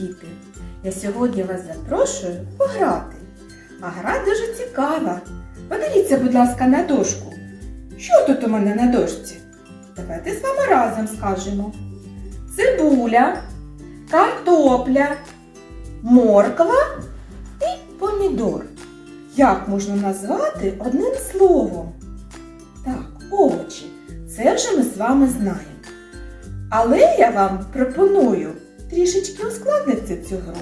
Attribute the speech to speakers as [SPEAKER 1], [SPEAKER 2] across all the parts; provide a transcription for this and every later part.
[SPEAKER 1] діти! Я сьогодні вас запрошую пограти. А гра дуже цікава. Подивіться, будь ласка, на дошку. Що тут у мене на дошці? Давайте з вами разом скажемо. Цибуля, картопля, морква і помідор. Як можна назвати одним словом? Так, овочі. Це вже ми з вами знаємо. Але я вам пропоную трішечки ускладнити цю гру.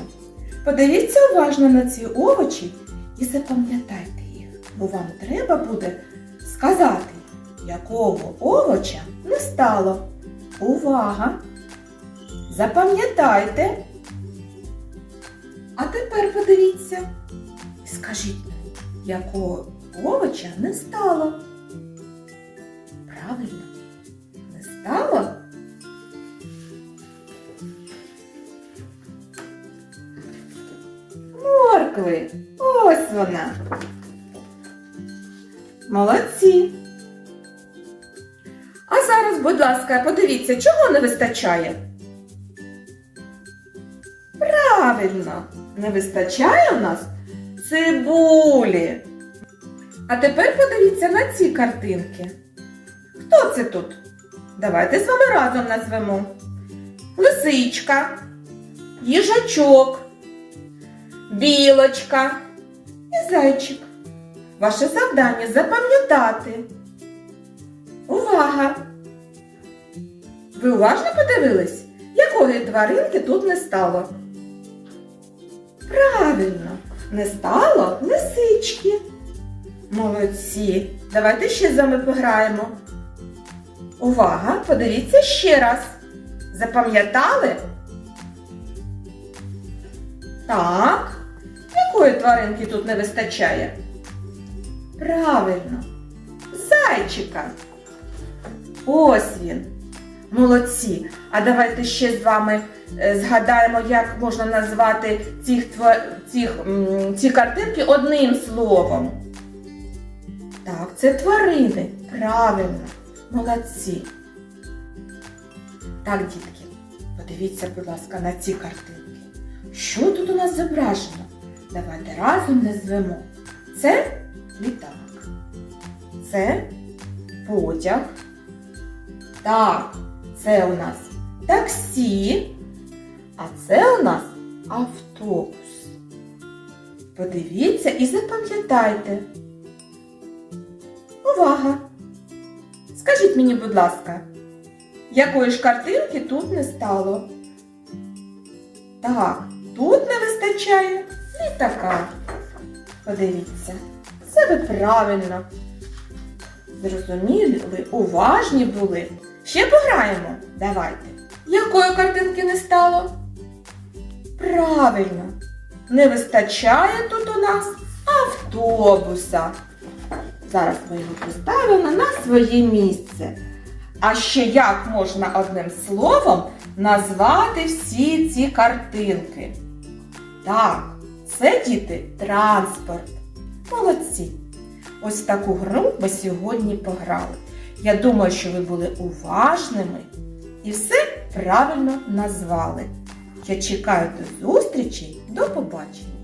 [SPEAKER 1] Подивіться уважно на ці овочі і запам'ятайте їх, бо вам треба буде сказати, якого овоча не стало. Увага! Запам'ятайте. А тепер подивіться і скажіть, якого овоча не стало. Моркви. Ось вона. Молодці. А зараз, будь ласка, подивіться, чого не вистачає? Правильно, не вистачає у нас цибулі. А тепер подивіться на ці картинки. Хто це тут? Давайте з вами разом назвемо. Лисичка, їжачок, білочка і зайчик. Ваше завдання запам'ятати. Увага! Ви уважно подивились, якої тваринки тут не стало? Правильно, не стало лисички. Молодці. Давайте ще з вами пограємо. Увага! Подивіться ще раз. Запам'ятали? Так. Якої тваринки тут не вистачає? Правильно. Зайчика. Ось він. Молодці. А давайте ще з вами е, згадаємо, як можна назвати тва- цих, ці картинки одним словом. Так, це тварини. Правильно. Молодці. Так, дітки, подивіться, будь ласка, на ці картинки. Що тут у нас зображено? Давайте разом назвемо. Це літак. Це потяг. Так, це у нас таксі, а це у нас автобус. Подивіться і запам'ятайте. Увага! Скажіть мені, будь ласка, якої ж картинки тут не стало? Так, тут не вистачає літака. Подивіться, це ви правильно. Зрозуміли, ви уважні були. Ще пограємо. Давайте. Якої картинки не стало? Правильно. Не вистачає тут у нас автобуса. Зараз ми його поставимо на своє місце. А ще як можна одним словом назвати всі ці картинки? Так, це діти транспорт. Молодці. Ось таку гру ми сьогодні пограли. Я думаю, що ви були уважними і все правильно назвали. Я чекаю до зустрічі. До побачення!